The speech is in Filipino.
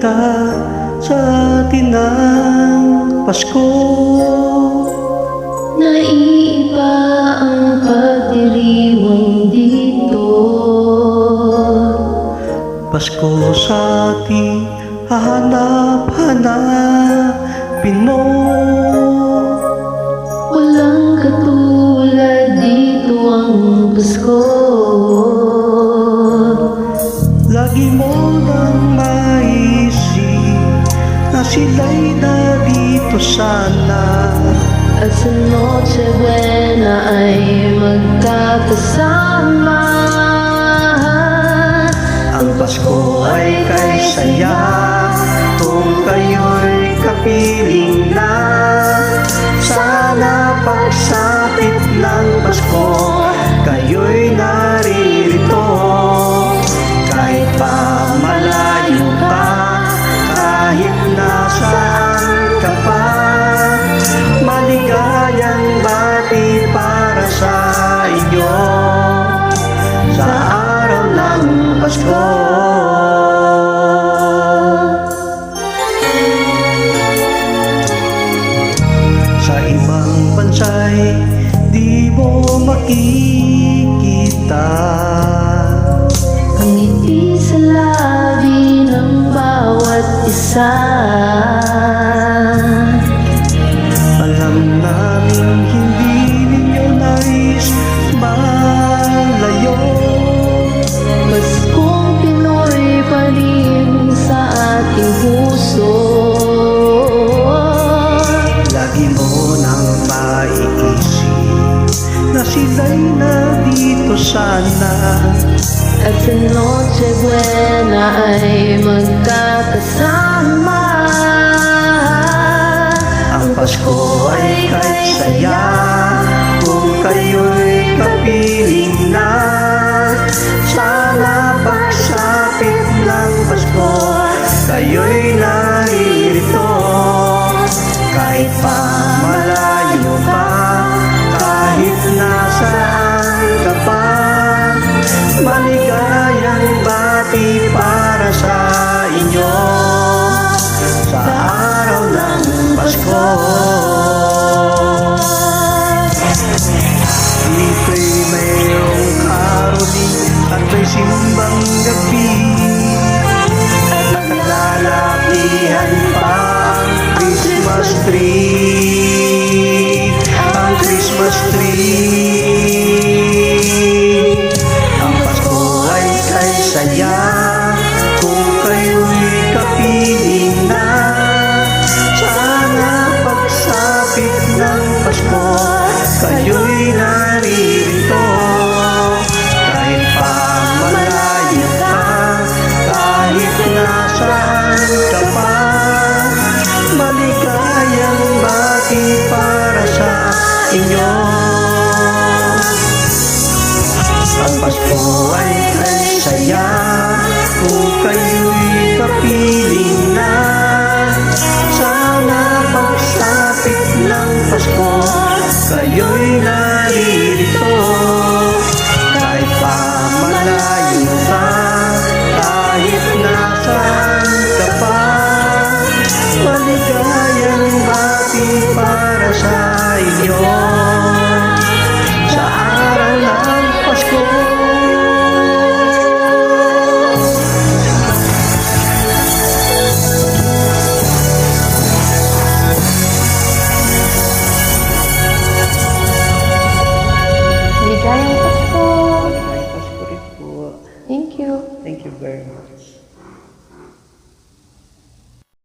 Ganda sa atin ang Pasko. Naiiba ang pagdiriwang dito. Pasko sa ating hahanap-hanapin mo sila'y narito sana. At sa Noche Buena ay magkakasama bansa'y di mo makikita. Ang ngiti sa labi ng bawat isa sana. At sa Noche Buena ay magkakasama. Ang Pasko ay kay saya Kung kayo'y Dito'y mayroong karoli At may simbang gabi At naglalapihan pa Christmas tree Ang Christmas tree Ang Pasko ay kay saya Kung kayo'y kapiling na Sana pagsapit Pasko Kayo'y naririto inyo. Ang Pasko ay kay saya. Kung kayo Продолжай ее